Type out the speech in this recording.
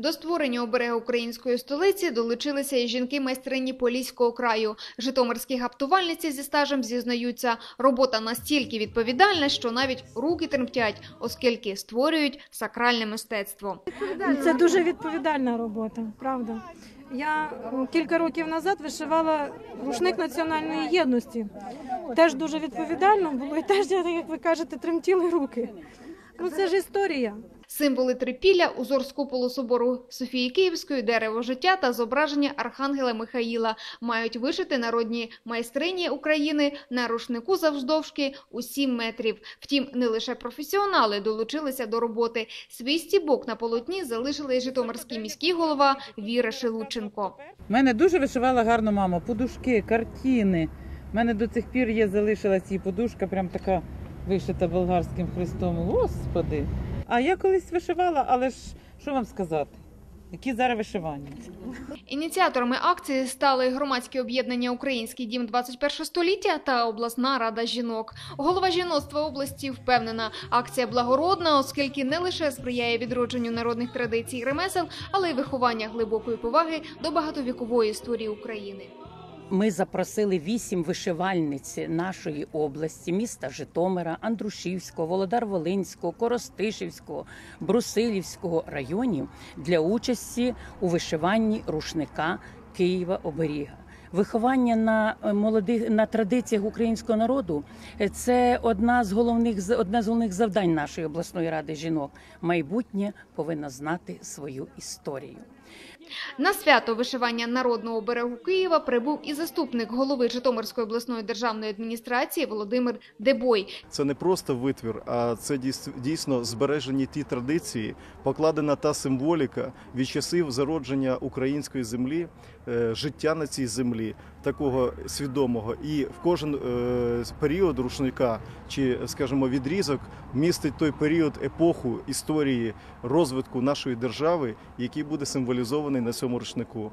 До створення оберега української столиці долучилися і жінки-майстрині Поліського краю. Житомирські гаптувальниці зі стажем зізнаються, робота настільки відповідальна, що навіть руки тремтять, оскільки створюють сакральне мистецтво. Це дуже відповідальна робота, правда. Я кілька років назад вишивала рушник національної єдності. Теж дуже відповідально було, і теж, як ви кажете, тремтіли руки. Ну це ж історія. Символи трипілля, узор з куполу собору Софії Київської, дерево життя та зображення архангела Михаїла мають вишити народні майстрині України на рушнику завждовжки у 7 метрів. Втім, не лише професіонали долучилися до роботи. Свій стібок на полотні залишила і житомирський міський голова Віра Шелудченко. У мене дуже вишивала гарно мама. Подушки, картини. У мене до цих пір є залишилась її подушка, прям така вишита болгарським хрестом. Господи. А я колись вишивала, але ж що вам сказати? Які зараз вишивання? Ініціаторами акції стали громадське об'єднання Український дім 21 століття та обласна рада жінок. Голова жіноцтва області впевнена, акція благородна, оскільки не лише сприяє відродженню народних традицій і ремесел, але й виховання глибокої поваги до багатовікової історії України. Ми запросили вісім вишивальниць нашої області, міста Житомира, Андрушівського, Володар-Волинського, Коростишівського, Брусилівського районів для участі у вишиванні рушника Києва оберіга. Виховання на е, молодих на традиціях українського народу це одна з головних одне з головних завдань нашої обласної ради жінок. Майбутнє повинно знати свою історію. На свято вишивання народного берегу Києва прибув і заступник голови Житомирської обласної державної адміністрації Володимир Дебой. Це не просто витвір, а це дійс- дійсно збережені ті традиції, покладена та символіка від часів зародження української землі, е, життя на цій землі, такого свідомого. І в кожен е, період рушника чи, скажімо, відрізок містить той період епоху історії розвитку нашої держави, який буде символізований на цьому рушнику.